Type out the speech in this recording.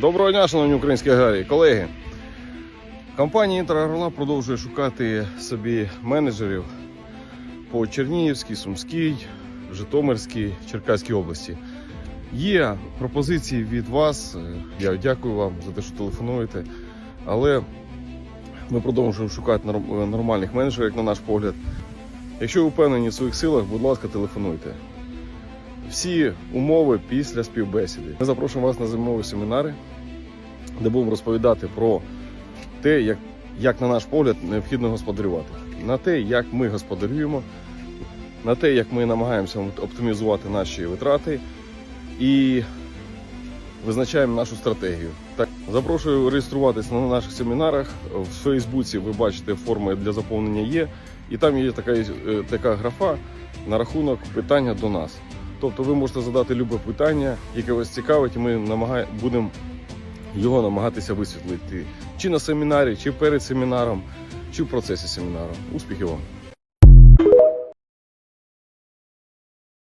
Доброго дня, шановні українські аграрії, колеги. Компанія Інтерагрола продовжує шукати собі менеджерів по Чернігівській, Сумській, Житомирській, Черкаській області. Є пропозиції від вас. Я дякую вам за те, що телефонуєте. Але ми продовжуємо шукати нормальних менеджерів, як на наш погляд. Якщо ви впевнені в своїх силах, будь ласка, телефонуйте. Всі умови після співбесіди. Ми запрошуємо вас на зимові семінари, де будемо розповідати про те, як, як на наш погляд, необхідно господарювати, на те, як ми господарюємо, на те, як ми намагаємося оптимізувати наші витрати і визначаємо нашу стратегію. Так, запрошую реєструватися на наших семінарах. В Фейсбуці ви бачите форми для заповнення є, і там є така, е, така графа на рахунок питання до нас. Тобто ви можете задати любе питання, яке вас цікавить, і ми намагає... будемо його намагатися висвітлити чи на семінарі, чи перед семінаром, чи в процесі семінару. Успіхів вам!